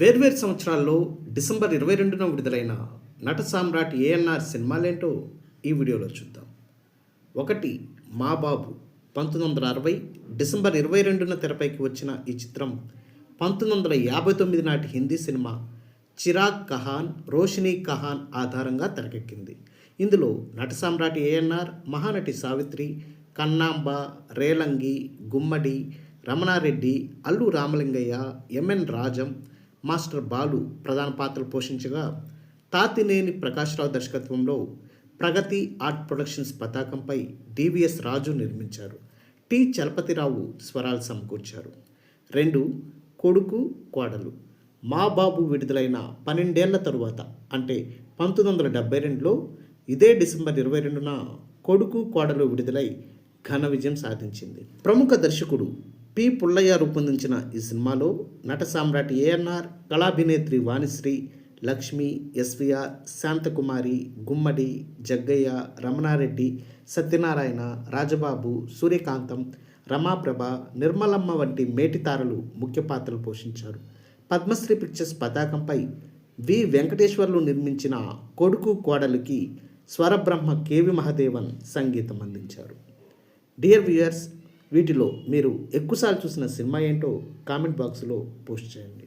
వేర్వేరు సంవత్సరాల్లో డిసెంబర్ ఇరవై రెండున విడుదలైన నట సామ్రాట్ ఏఎన్ఆర్ సినిమాలేంటో ఈ వీడియోలో చూద్దాం. ఒకటి మా బాబు. పంతొమ్మిది వందల అరవై డిసెంబర్ ఇరవై రెండున తెరపైకి వచ్చిన ఈ చిత్రం పంతొమ్మిది వందల యాభై తొమ్మిది నాటి హిందీ సినిమా చిరాగ్ కహాన్ రోషిని కహాన్ ఆధారంగా తెరకెక్కింది. ఇందులో Nata Samrat ANR Mahanati Savitri Kannamba Relangi Gummadi Ramana Reddy Allu Ramalingaiah MN Rajam master Balu ప్రధాన పాత్రలు పోషించగా తాతినేని ప్రకాశ్రావు దర్శకత్వంలో ప్రగతి ఆర్ట్ ప్రొడక్షన్స్ పతాకంపై డివిఎస్ రాజు నిర్మించారు. టి చలపతిరావు స్వరాలు సమకూర్చారు. రెండు కొడుకు కోడలు. మా బాబు విడుదలైన పన్నెండేళ్ళ తరువాత అంటే పంతొమ్మిది వందల డెబ్బై రెండులో ఇదే డిసెంబర్ ఇరవై రెండున కొడుకు కోడలు విడుదలై ఘన విజయం సాధించింది. ప్రముఖ దర్శకుడు పి పుల్లయ్య రూపొందించిన ఈ సినిమాలో నట సామ్రాట్ ఏఎన్ఆర్ కళాభినేత్రి వాణిశ్రీ లక్ష్మి ఎస్విఆర్ శాంతకుమారి గుమ్మడి జగ్గయ్య రమణారెడ్డి సత్యనారాయణ రాజబాబు సూర్యకాంతం రమాప్రభ నిర్మలమ్మ వంటి మేటితారలు ముఖ్య పాత్రలు పోషించారు. పద్మశ్రీ పిక్చర్స్ పతాకంపై వి వెంకటేశ్వర్లు నిర్మించిన కొడుకు కోడలికి స్వరబ్రహ్మ కేవి మహదేవన్ సంగీతం అందించారు డియర్ వ్యూయర్స్ వీటిలో మీరు ఎక్కువసార్లు చూసిన సినిమా ఏంటో కామెంట్ బాక్స్లో పోస్ట్ చేయండి.